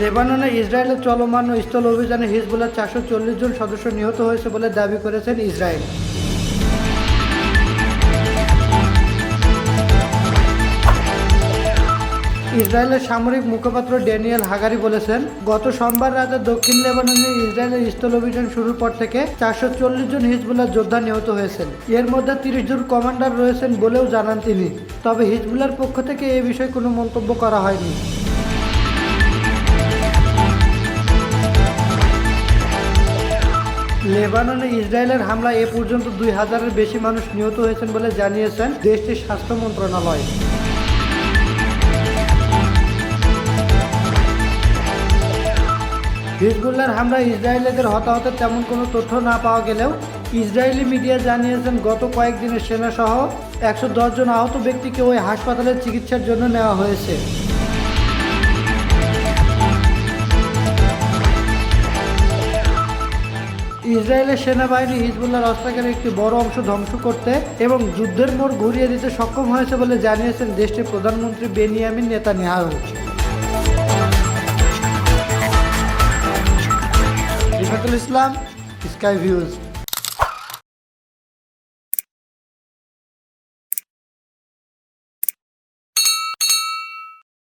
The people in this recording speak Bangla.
লেবাননে ইসরায়েলের চলমান স্থল অভিযানে হিজবুল্লাহ চারশো চল্লিশ জন সদস্য নিহত হয়েছে বলে দাবি করেছেন ইসরায়েল। ইসরায়েলের সামরিক মুখপাত্র ড্যানিয়েল হাগারি বলেছেন, গত সোমবার রাতে দক্ষিণ লেবাননে ইসরায়েলের স্থল অভিযান শুরুর পর থেকে চারশো চল্লিশ জন হিজবুল্লাহ যোদ্ধা নিহত হয়েছেন। এর মধ্যে তিরিশ জন কমান্ডার রয়েছেন বলেও জানান তিনি। তবে হিজবুল্লার পক্ষ থেকে এ বিষয়ে কোনো মন্তব্য করা হয়নি। লেবাননে ইসরায়েলের হামলায় এ পর্যন্ত দুই হাজারের বেশি মানুষ নিহত হয়েছেন বলে জানিয়েছেন দেশটির স্বাস্থ্য মন্ত্রণালয়। হিজবুল্লার হামলায় ইসরায়েলিদের হতাহতের তেমন কোনো তথ্য না পাওয়া গেলেও ইসরায়েলি মিডিয়া জানিয়েছেন, গত কয়েকদিনের সেনাসহ একশো জন আহত ব্যক্তিকে ওই হাসপাতালে চিকিৎসার জন্য নেওয়া হয়েছে। ইসরায়েলের সেনাবাহিনী হিজবুল্লাহ অস্ত্রাগারের একটি বড় অংশ ধ্বংস করতে এবং যুদ্ধের মোড় ঘুরিয়ে দিতে সক্ষম হয়েছে বলে জানিয়েছেন দেশটির প্রধানমন্ত্রী বেনিয়ামিন নেতা নেহার ইসলাম, স্কাই ভিউজ।